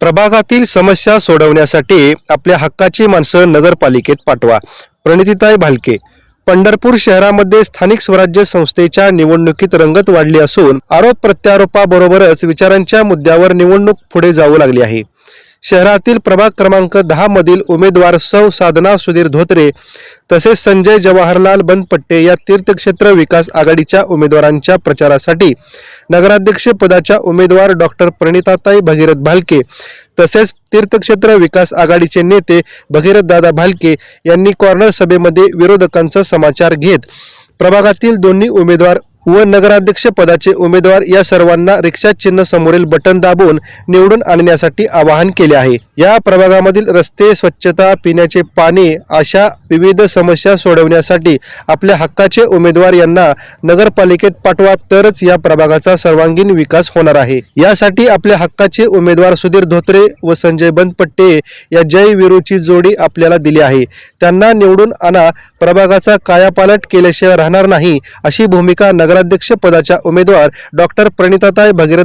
प्रभागातील समस्या सोडवण्यासाठी आपल्या हक्काची माणसं नगरपालिकेत पाठवा. प्रणितीताई भालके पंढरपूर शहरामध्ये स्थानिक स्वराज्य संस्थेच्या निवडणुकीत रंगत वाढली असून आरोप प्रत्यारोपाबरोबरच विचारांच्या मुद्द्यावर निवडणूक पुढे जाऊ लागली आहे. शहरातील प्रभाग क्रमांक दहा मधील उमेदवार सौ साधना सुधीर धोत्रे तसेच संजय जवाहरलाल बनपट्टे या तीर्थक्षेत्र विकास आघाडीच्या उमेदवारांच्या प्रचारासाठी नगराध्यक्ष पदाच्या उमेदवार डॉक्टर प्रणिताताई भगीरथ भालके तसेच तीर्थक्षेत्र विकास आघाडीचे नेते भगीरथदादा भालके यांनी कॉर्नर सभेमध्ये विरोधकांचा समाचार घेत प्रभागातील दोन्ही उमेदवार व नगराध्यक्ष पदाचे उमेदवार या सर्वांना रिक्षा चिन्ह समोरील बटन दाबून निवडून आणण्यासाठी आवाहन केले आहे. या प्रभागामधील रस्ते स्वच्छता पिण्याचे पाणी अशा विविध समस्या सोडवण्यासाठी आपल्या हक्काचे उमेदवार यांना नगरपालिकेत पाठवा तरच या प्रभागाचा सर्वांगीण विकास होणार आहे. यासाठी आपल्या हक्काचे उमेदवार सुधीर धोत्रे व संजय बनपट्टे या जय विरूची जोडी आपल्याला दिली आहे. त्यांना निवडून आणा प्रभागाचा कायापालट केल्याशिवाय राहणार नाही अशी भूमिका नगर नगराध्यक्ष पदाच्या उमेदवार डॉक्टर प्रणिताताई भगीरथ